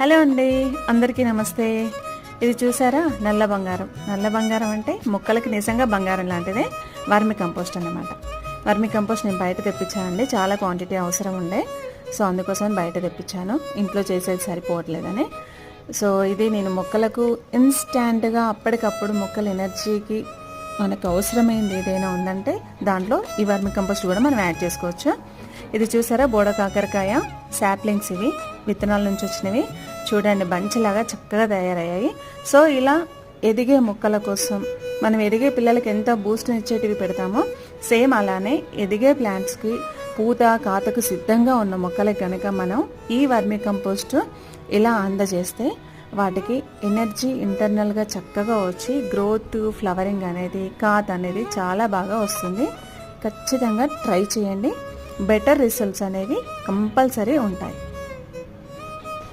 Hello అండి అందరికీ నమస్తే. ఇది చూసారా? నల్ల బంగారం. నల్ల బంగారం అంటే మొక్కలకి నిజంగా బంగారం లాంటిదే వర్మి కంపోస్ట్ అన్నమాట. వర్మి కంపోస్ట్ నేను బయట తెప్పించానండి చాలా క్వాంటిటీ అవసరం ఉండే. సో అందుకోసం బయట తెప్పించాను. ఇంట్లో చేసేది సరిపోవట్లేదని. సో ఇది నేను మొక్కలకు ఇన్స్టాంట్గా అప్పటికప్పుడు మొక్కల ఎనర్జీకి మనకు అవసరమైంది ఏదైనా ఉందంటే దాంట్లో ఈ వర్మి కంపోస్ట్ కూడా మనం యాడ్ చేసుకోవచ్చు. ఇది చూసారా? బోడ కాకరకాయ శాప్లింగ్స్ ఇవి విత్తనాల నుంచి వచ్చినవి. చూడండి బంచిలాగా చక్కగా తయారయ్యాయి. సో ఇలా ఎదిగే మొక్కల కోసం మనం ఎదిగే పిల్లలకి ఎంత బూస్ట్ ఇచ్చేటివి పెడతామో సేమ్ అలానే ఎదిగే ప్లాంట్స్కి పూత కాతకు సిద్ధంగా ఉన్న మొక్కలకి కనుక మనం ఈ వర్మి కంపోస్ట్ ఇలా అందజేస్తే వాటికి ఎనర్జీ ఇంటర్నల్గా చక్కగా వచ్చి గ్రోత్ ఫ్లవరింగ్ అనేది కాత్ అనేది చాలా బాగా వస్తుంది. ఖచ్చితంగా ట్రై చేయండి. బెటర్ రిజల్ట్స్ అనేవి కంపల్సరీ ఉంటాయి.